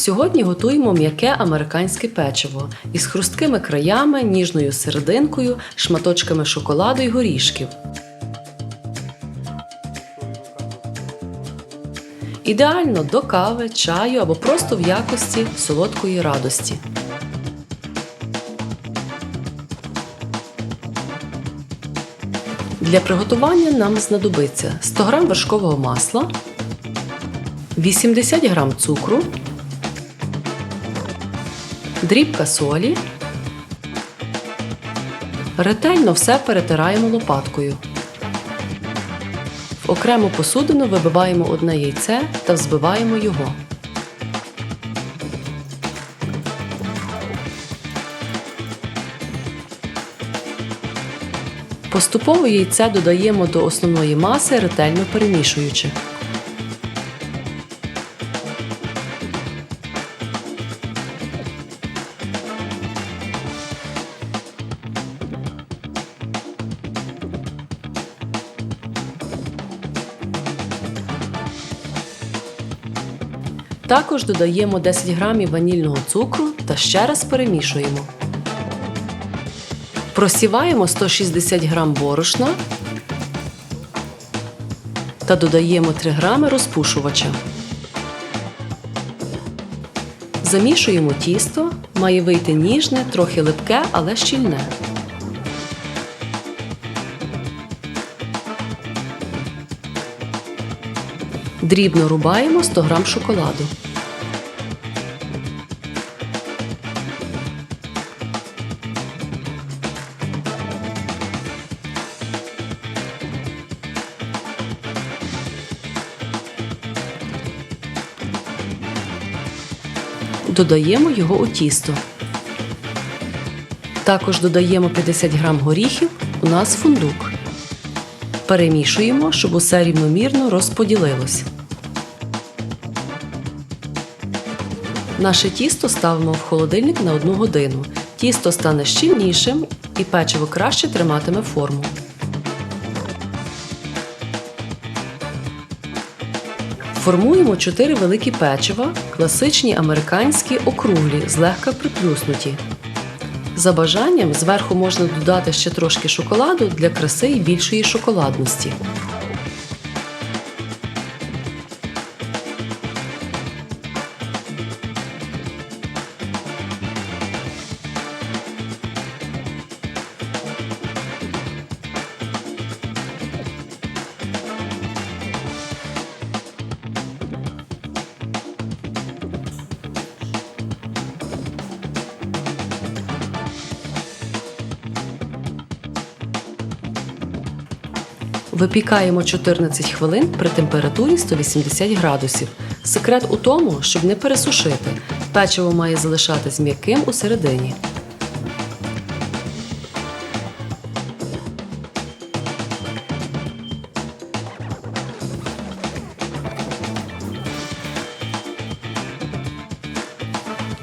Сьогодні готуємо м'яке американське печиво із хрусткими краями, ніжною серединкою, шматочками шоколаду й горішків. Ідеально до кави, чаю або просто в якості солодкої радості. Для приготування нам знадобиться 100 г вершкового масла, 80 г цукру, дрібка солі. Ретельно все перетираємо лопаткою. В окрему посудину вибиваємо одне яйце та взбиваємо його. Поступово яйце додаємо до основної маси, ретельно перемішуючи. Також додаємо 10 грамів ванільного цукру та ще раз перемішуємо. Просіваємо 160 грам борошна та додаємо 3 грами розпушувача. Замішуємо тісто, має вийти ніжне, трохи липке, але щільне. Дрібно рубаємо 100 грам шоколаду. Додаємо його у тісто. Також додаємо 50 грам горіхів, у нас фундук. Перемішуємо, щоб усе рівномірно розподілилось. Наше тісто ставимо в холодильник на 1 годину. Тісто стане щільнішим і печиво краще триматиме форму. Формуємо 4 великі печива, класичні американські округлі, злегка приплюснуті. За бажанням зверху можна додати ще трошки шоколаду для краси і більшої шоколадності. Випікаємо 14 хвилин при температурі 180 градусів. Секрет у тому, щоб не пересушити. Печиво має залишатись м'яким у середині.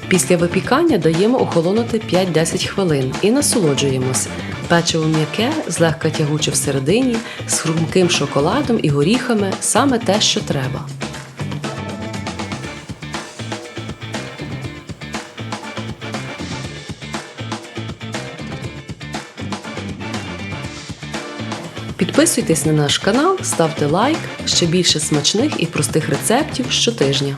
Після випікання даємо охолонути 5-10 хвилин і насолоджуємось. Печиво м'яке, злегка тягуче всередині, з хрумким шоколадом і горіхами саме те, що треба. Підписуйтесь на наш канал, ставте лайк, ще більше смачних і простих рецептів щотижня.